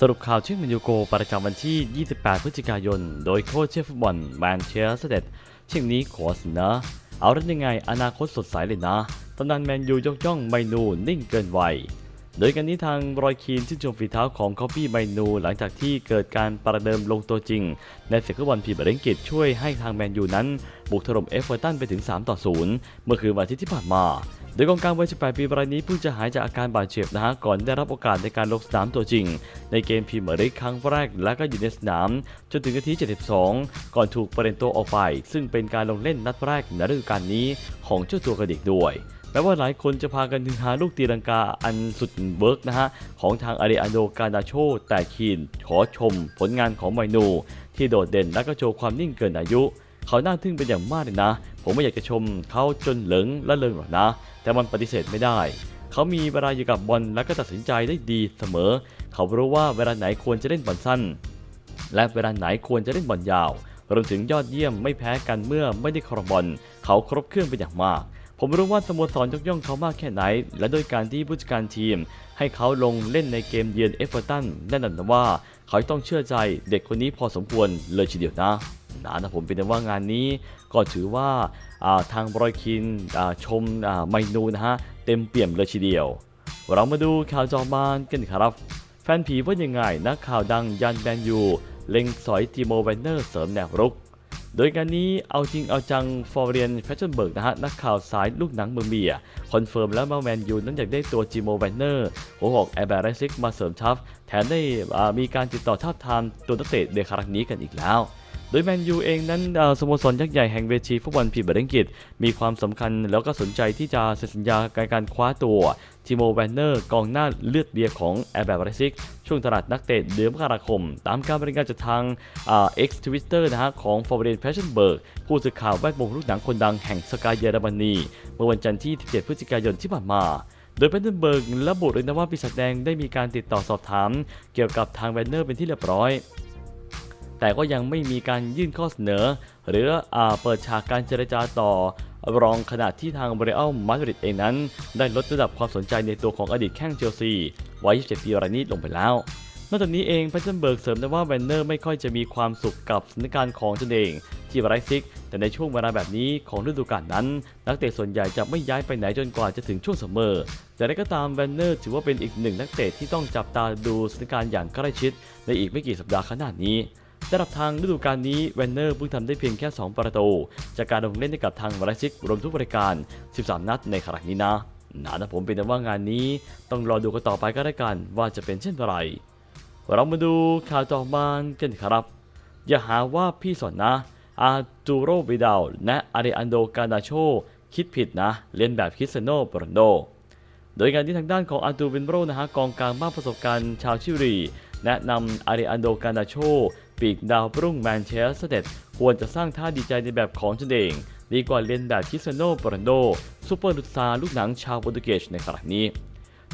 สรุปข่าวชื่อแมนยูโกประจำวันที่ 28 พฤศจิกายน โดยโค้ชเชฟฟุตบอลแมนเชสเตอร์เช่นนี้ขอเสนะ เอาเรื่องยังไงอนาคตสดใสเลยนะตำนานแมนยูยกย่องไมนูนิ่งเกินวัย โดยกันนี้ทางรอยคีนชื่นชมฝีเท้าของคอปปี้ไมนู หลังจากที่เกิดการประเดิมลงตัวจริง ในศึกฟุตบอลพรีเมียร์ลีกช่วยให้ทางแมนยูนั้น บุกถล่มเอฟเวอร์ตันไปถึง 3 ต่อ 0 เมื่อคืนวันอาทิตย์ที่ผ่านมา โดยกองกลางวัย 18 ปีรายนี้เพิ่งจะหายจากอาการบาดเจ็บนะฮะก่อนได้รับโอกาสในการลงสนามตัวจริง ในเกมพรีเมียร์ลีกครั้งแรกและก็อยู่ในสนาม จนถึงนาที 72 ก่อนถูกประเด็นตัวออกไป ซึ่งเป็นการลงเล่นนัดแรกในฤดูกาลนี้ของเจ้าตัวกระดิกด้วย ม้ว่าหลายคนจะพากันถึงหาลูกตีลังกาอันสุดเวิร์กนะฮะ ของทางอาริอันโดกาดาโช แต่คีนขอชมผลงานของไมนู ที่โดดเด่นและก็โชว์ความนิ่งเกินอายุ เขาน่าทึ่งเป็นอย่างมากเลยนะ ผมไม่อยากจะชมเขาจนเหลิงและเลิงหรอกนะ แต่มันปฏิเสธไม่ได้ เขามีเวลาอยู่กับบอลและก็ตัดสินใจได้ดีเสมอ เขารู้ว่าเวลาไหนควรจะเล่นบอลสั้น และเวลาไหนควรจะเล่นบอลยาวรวมถึงยอดเยี่ยมไม่แพ้กันเมื่อไม่ได้ครองบอลเขาครบเครื่องเป็นอย่างมาก ผมรู้ว่าสโมสรยกย่องเขามากแค่ไหน และโดยการที่ผู้จัดการทีม ให้เขาลงเล่นในเกมเยือนเอฟเวอร์ตันแน่นอนว่า เขาต้องเชื่อใจเด็กคนนี้พอสมควรเลยทีเดียวนะนะนะผมเป็นว่างานนี้ก็ถือว่าาทางบรอยคินชมไมนูนะฮะเต็มเปี่ยมเลยทีเดียว เรามาดูข่าวจอมานกันครับ แฟนผีว่ายังไงนักข่าวดังยันแมนยูเล็งสอยทีโมแวนเนอร์เสริมแนวรุก โดยการนี้เอาจริงเอาจังฟอร์เรียนแฟชั่นเบิร์กนะฮะนักข่าวสายลูกหนังเมืองเบียคอนเฟิร์มแล้วว่าแมนยูนั้นอยากได้ตัวจิโมแวนเนอร์หัวหอกแอร์แบรซิกมาเสริมทัพ แถมได้มีการติดต่อทาบทามตัวนักเตะเดคารักนี้กันอีกแล้ว โดยแมนยูเองนั้นสโมสรยักษ์ใหญ่แห่งเวทีฟุตบอลพรีเมียร์ลีกอังกฤษ มีความสำคัญแล้วก็สนใจที่จะเซ็นสัญญาการการคว้าตัวทิโมแวนเนอร์กองหน้าเลือดเบียร์ของแอร์แบบไรซิก ช่วงตลาดนักเตะเดือนมกราคม ตามการบริการจากทางอ่า X Twitter นะฮะของฟอร์เรนแฟชั่นเบิร์กผู้สื่อข่าวแวดวงลูกหนังคนดังแห่งสกายเยอรมนีเมื่อวันจันทร์ที่ 17 พฤศจิกายนที่ผ่านมาโดยแพนเทนเบิร์กระบุเลยนะว่าปีศาจแดงได้มีการติดต่อสอบถาม เกี่ยวกับทางแวนเนอร์เป็นที่เรียบร้อย แต่ก็ยังไม่มีการยื่นข้อเสนอ หรืออเปิดฉากการเจรจาต่อ รองขณะที่ทางเบรอัลมาดริดเองนั้น ได้ลดระดับความสนใจในตัวของอดีตแข้งเชลซีวัย 27 ปีรายนี้ลงไปแล้วนอกจากนี้เองแพทเทนเบิร์กเสริมได้ว่าแวนเนอร์ไม่ค่อยจะมีความสุขกับสถานการณ์ของตนเอง ที่ไรซิก แต่ในช่วงเวลาแบบนี้ของฤดูกาลนั้น นักเตะส่วนใหญ่จะไม่ย้ายไปไหนจนกว่าจะถึงช่วงซัมอแต่ใดก็ตามแวนเนอร์ถือว่าเป็นอีกหนึ่งนักเตะที่ต้องจับตาดูสถานการณ์อย่างใกล้ชิด ในอีกไม่กี่สัปดาห์ข้างหน้านี้ สำหรับทางฤดูกาลนี้แวนเนอร์เพิ่งทำได้เพียงแค่ 2 ประตู จากการลงเล่นให้กับทางวาเลซิกรวมทุกบริการ 13 นัดในครั้งนี้นะนะนะผมเป็นแต่ว่างานนี้ต้องรอดูกันต่อไปก็ได้วกันว่าจะเป็นเช่นไร เรามาดูข่าวต่อมากันครับ อย่าหาว่าพี่สอนนะ อาจูโรวิดาลและอาริอันโดกานาโชคิดผิดนะเลียนแบบคิสเซโนโปรนโด โดยการที่ทางด้านของอาร์ตูวินโรนะฮะกองกลางมากประสบการณ์ชาวชิลีแนะนำอาริอันโดกานาโช ปีกดาวรุ่งแมนเชสเตอร์ควรจะสร้างท่าดีใจในแบบของตนเอง ดีกว่าเลียนแบบคิสเซโนโปรันโดซูเปอร์ลูกซาลูกหนังชาวโปรตุเกสในครั้งนี้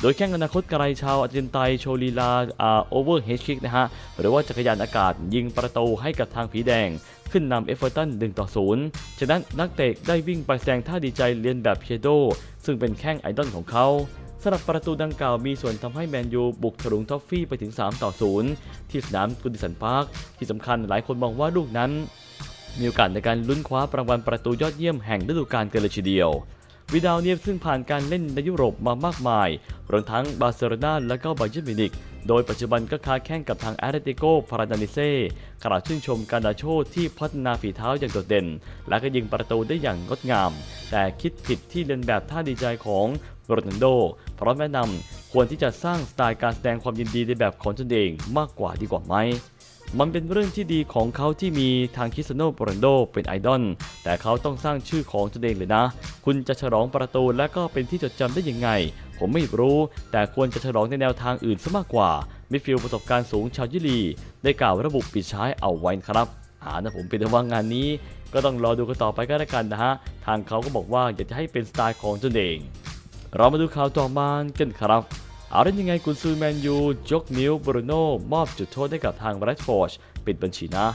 โดยแข่งอนาคตไกลชาวอาร์เจนไตน์โชลีลาอาโอเวอร์เฮดคิกนะฮะ หรือว่าจักรยานอากาศยิงประตูให้กับทางผีแดง ขึ้นนำเอฟเวอร์ตัน1ต่อ0ฉะนั้นนักเตะได้วิ่งไปแสดงท่าดีใจเลียนแบบเพียโดซึ่งเป็นแข้งไอดอลของเขา สำหรับประตูดังกล่าวมีส่วนทำให้แมนยูบุกถลุงท็อฟฟี่ไปถึง 3 ต่อ 0 ที่สนามกุดิสันพาร์คที่สำคัญหลายคนมองว่าลูกนั้น มีโอกาสในการลุ้นคว้ารางวัลประตูยอดเยี่ยมแห่งฤดูกาลกันเลยทีเดียววิดาลเนี่ยซึ่งผ่านการเล่นในยุโรปมามากมายรวมทั้งบาร์เซโลนาและก็บาเยิร์นมิวนิก โดยปัจจุบันก็ค้าแข่งกับทางแอตเลติโกพาราดานิเซ่ขณะชื่นชมการดาโชที่พัฒนาฝีเท้าอย่างโดดเด่น และก็ยิงประตูได้อย่างงดงาม แต่คิดผิดที่เลียนแบบท่าดีใจของโรนัลโด เพราะแนะนำควรที่จะสร้างสไตล์การแสดงความยินดีในแบบของตนเองมากกว่าดีกว่าไหม มันเป็นเรื่องที่ดีของเขาที่มีทางคิสโนโรนัลโดเป็นไอดอล แต่เขาต้องสร้างชื่อของตัวเองเลยนะ คุณจะฉลองประตูและก็เป็นที่จดจำได้ยังไง ผมไม่รู้ แต่ควรจะฉลองในแนวทางอื่นซะมากกว่า มิฟิลประสบการณ์สูงชาวยิลี ได้กล่าวระบุปิดท้ายเอาไว้ครับอ่านะผมเป็นว่างานนี้ ก็ต้องรอดูกันต่อไปก็แล้วกันนะฮะ ทางเขาก็บอกว่าอยากจะให้เป็นสไตล์ของตนเอง เรามาดูข่าวต่อมากันครับ เอาเล่นยังไงกุนซือแมนยูยกนิ้วบรูโน่มอบจุดโทษให้กับทางแรดฟอร์ดปิดบัญชีนะ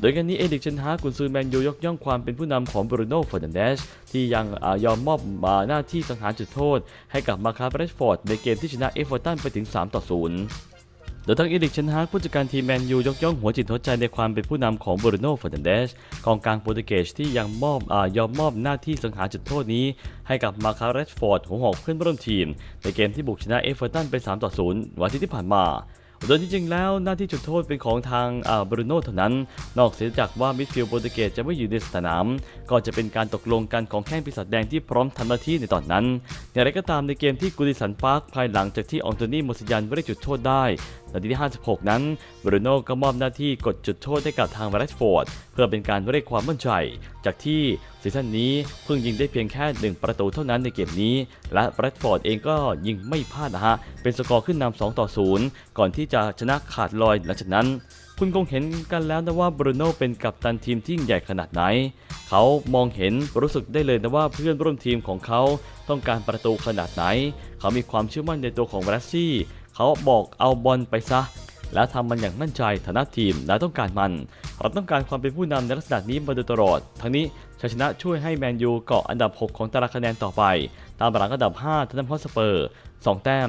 โดยกันนี้เอดิกเชนฮากุนซือแมนยูยกย่องความเป็นผู้นำของบรูโน่ฟอร์นันเดสที่ยังอยอมมอบมาหน้าที่สังหารจุดโทษ ให้กับมาคาแรดฟอร์ดในเกมที่ชนะเอฟเวอร์ตันไปถึง 3 ต่อ 0 โดยทั้งเอริกเชนฮากผู้จัดการทีมแมนยูยกย่องหัวจิตหัวใจในความเป็นผู้นำของบรูโน่เฟอร์นันเดสกองกลางโปรตุเกสที่ยังมอบอยอมมอบหน้าที่สังหารจุดโทษนี้ ให้กับมาคาเรชฟอร์ดหัวหอกเพื่อนร่วมทีม ในเกมที่บุกชนะเอฟเวอร์ตันไป3ต่อ0วันทิตย์ที่ผ่านมาโดยที่จริงแล้วหน้าที่จุดโทษเป็นของทางบรูโน่เท่านั้น นอกเสียจากว่ามิดฟิลด์โปรตุเกสจะไม่อยู่ในสนาม ก็จะเป็นการตกลงกันของแข้งปีศาจแดงที่พร้อมทำหน้าที่ในตอนนั้น อย่างไรก็ตามในเกมที่กูดิสันปาร์คภายหลังจากที่อองโตนี่โมซิยันไม่ได้จุดโทษได้ นาทีที่ 56 นั้นบรูโน่ก็มอบหน้าที่กดจุดโทษให้กับทางแรชฟอร์ดเพื่อเป็นการเรียกความมั่นใจ จากที่ซีซั่นนี้เพิ่งยิงได้เพียงแค่ 1 ประตูเท่านั้นในเกมนี้ และแรชฟอร์ดเองก็ยิงไม่พลาดนะฮะ เป็นสกอร์ขึ้นนำ2ต่อ 0 ก่อนที่จะชนะขาดลอยหลังจากนั้น คุณคงเห็นกันแล้วนะว่าบรูโน่เป็นกัปตันทีมที่ยิ่งใหญ่ขนาดไหน เขามองเห็นรู้สึกได้เลยนะว่าเพื่อนร่วมทีมของเขาต้องการประตูขนาดไหน เขามีความเชื่อมั่นในตัวของแรชซี่ เขาบอกเอาบอลไปซะ แล้วทำมันอย่างมั่นใจฐานะทีมและต้องการมันเราต้องการความเป็นผู้นำในลักษณะนี้มาโดยตลอด ทั้งนี้ชัยชนะช่วยให้แมนยูเกาะอันดับ 6 ของตารางคะแนนต่อไป ตามหลังอันดับ 5ทันนัมฮอสเปอร์ 2 แต้ม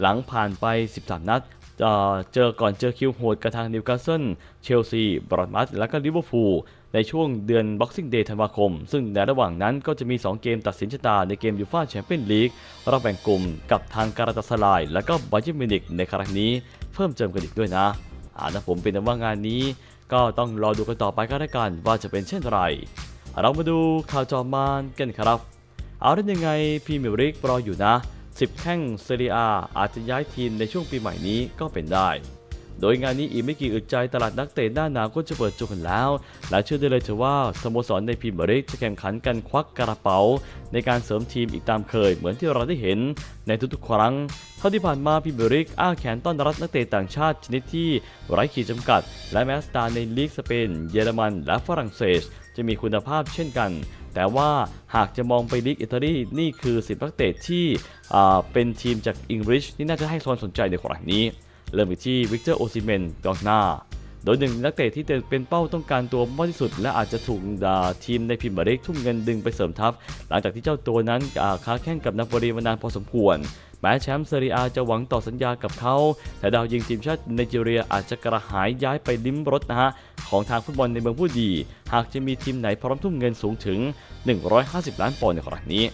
หลังผ่านไป 13 นัดเอ่อเจอก่อนเจอคิวโหดกับทางนิวคาสเซิล เชลซี บรอดมัสและก็ลิเวอร์พูล ในช่วงเดือน Boxing Day ธันวาคม ซึ่งในระหว่างนั้นก็จะมี 2 เกมตัดสินชะตาในเกมยูฟ่าแชมเปี้ยนลีกรอบแบ่งกลุ่มกับทางการาตาสลาย และก็บาเยิร์นมิวนิกในครั้งนี้เพิ่มเติมกันอีกด้วยนะอ่านะผมเป็นว่างานนี้ ก็ต้องรอดูกันต่อไปก็แล้วกันว่าจะเป็นเช่นไร เรามาดูข่าวจอมานกันครับ เอาได้ยังไงพีเมร์ลีกรออยู่นะ 10 แข้งเซเรียอาจจะย้ายทีมในช่วงปีใหม่นี้ก็เป็นได้ โดยงานนี้อีกไม่กี่อึดใจตลาดนักเตะหน้าหนาวก็จะเปิดจุกันแล้ว และเชื่อได้เลยเถอะว่าสโมสรในพรีเมียร์ลีกจะแข่งขันกันควักกระเป๋า ในการเสริมทีมอีกตามเคย เหมือนที่เราได้เห็นในทุกๆ ครั้งเท่าที่ผ่านมาพรีเมียร์ลีกอ้าแขนต้อนรับนักเตะต่างชาติชนิดที่ไร้ขีดจำกัด และแม้สตาร์ในลีกสเปน เยอรมัน และฝรั่งเศส จะมีคุณภาพเช่นกัน แต่ว่าหากจะมองไปลีกอิตาลีนี่คือสิบนักเตะที่เป็นทีมจากอังกฤษที่น่าจะให้ความสนใจในครั้งนี้ เริ่มไปที่วิกเตอร์โอซิเมนกองหน้า โดยหนึ่งนักเตะที่เป็นเป้าต้องการตัวมากที่สุด และอาจจะถูกดาทีมในพรีเมียร์ลีกทุ่มเงินดึงไปเสริมทัพ หลังจากที่เจ้าตัวนั้นอ่าค้าแข่งกับนาโปลีมานานพอสมควร แม้แชมป์เซเรียจะหวังต่อสัญญากับเขา แต่ดาวยิงทีมชาติไนจีเรียอาจจะกระหายย้ายไปลิ้มรสนะฮะของทางฟุตบอลในเมืองผู้ดี หากจะมีทีมไหนพร้อมทุ่มเงินสูงถึง 150 ล้านปอนด์ในครั้งนี้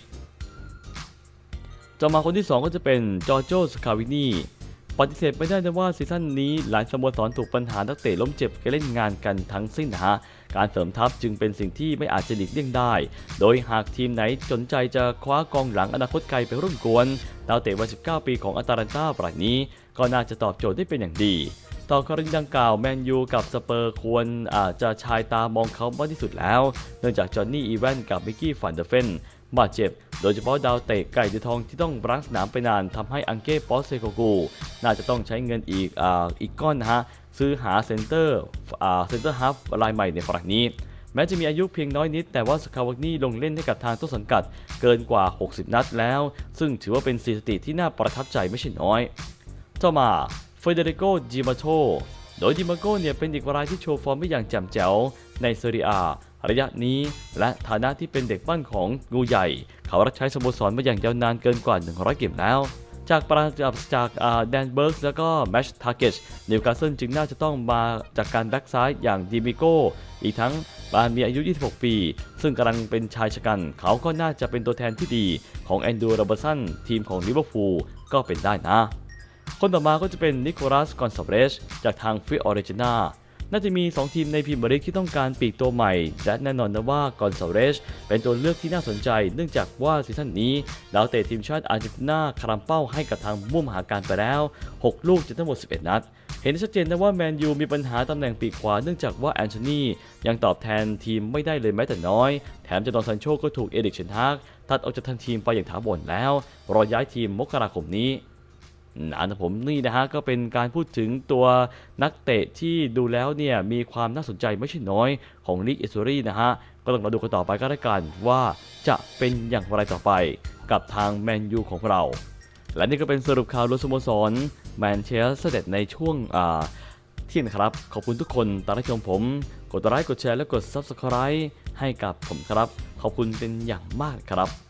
ต่อมาคนที่ 2 ก็จะเป็นจอร์โจสคาวินี ปฏิเสธไม่ได้นะว่าซีซั่นนี้หลายสโมสรถูกปัญหานักเตะล้มเจ็บกเล่นงานกันทั้งสิ้นนะฮะการเสริมทัพจึงเป็นสิ่งที่ไม่อาจจะหลีกเลี่ยงได้ โดยหากทีมไหนสนใจจะคว้ากองหลังอนาคตไกลไปร่วมกวนดาวเตะวัย 19 ปีของอัตาลันตารายนี้ ก็น่าจะตอบโจทย์ได้เป็นอย่างดี ต่อกรณีดังกล่าวแมนยูกับสเปอร์ควรอาจจะชายตามองเขามากที่สุดแล้ว เนื่องจากจอห์นนี่อีแวนกับมิกกี้ฟันเดอร์เฟน บาดเจ็บ โดยเฉพาะดาวเตะไก่เดือทองที่ต้องรักสนามไปนานทำให้อังเก้ปอสเซโกกูน่าจะต้องใช้เงินอีกออีกก้อนนะฮะซื้อหาเซนเตอร์เซนเตอร์ฮับรายใหม่ในฝรั่งนี้แม้จะมีอายุเพียงน้อยนิด แต่ว่าสคาวานี่ลงเล่นให้กับทางต้นสังกัดเกินกว่า 60 นัดแล้ว ซึ่งถือว่าเป็นสถิติที่น่าประทับใจไม่ใช่น้อยต่อมาเฟเดริโกจิมาโชโดยจิมาโกเนี่ยเป็นอีกรายที่โชว์ฟอร์มได้อย่างแจ่มแจ๋วในเซเรียอา ระยะนี้ และฐานะที่เป็นเด็กบ้านของงูใหญ่ เขารับใช้สโมสรมาอย่างยาวนานเกินกว่า 100 เกมแล้ว จากปราจากจากแดนเบิร์กแล้วก็แมชทาร์เกชนิวคาสเซิลจึงน่าจะต้องมาจากการแบ็กซ้ายอย่างดิมิโกอีกทั้งบานมีอายุ 26 ปี ซึ่งกำลังเป็นชายชะกัน เขาก็น่าจะเป็นตัวแทนที่ดีของแอนดูโรเบอร์สันทีมของลิเวอร์พูลก็เป็นได้นะ คนต่อมาก็จะเป็นนิโคลัสกอนซาเบรสจากทางฟิออริจินา น่าจะมี 2 ทีมในพรีเมียร์ลีกที่ต้องการปีกตัวใหม่ และแน่นอนนะว่ากอนซาเรสเป็นตัวเลือกที่น่าสนใจ เนื่องจากว่าซีซั่นนี้ดาวเตะทีมชาติอาร์เจนตินาคารามเป้าให้กับทางมุ่มหาการไปแล้ว 6 ลูกจากทั้งหมด 11 นัดเห็นได้ชัดเจนนะว่าแมนยูมีปัญหาตำแหน่งปีกขวาเนื่องจากว่าแอนโทนียังตอบแทนทีมไม่ได้เลยแม้แต่น้อย แถมจดอนซันโชก็ถูกเอริกเชนฮากตัดออกจากทันทีมไปอย่างถาวรแล้ว รอย้ายทีมมกราคมนี้ นะผมนี่นะฮะก็เป็นการพูดถึงตัวนักเตะที่ดูแล้วเนี่ยมีความน่าสนใจไม่ใช่น้อยของลีกเอสซอรี่นะฮะก็ต้องมาดูกันต่อไปก็แล้วกันว่าจะเป็นอย่างไรต่อไปกับทางแมนยูของเรา และนี่ก็เป็นสรุปข่าวรวมสโมสรแมนเชสเตอร์เดในช่วงอ่าเที่ยงครับ ขอบคุณทุกคนตามรับชมผม กดไลค์กดแชร์และกด Subscribe ให้กับผมครับ ขอบคุณเป็นอย่างมากครับ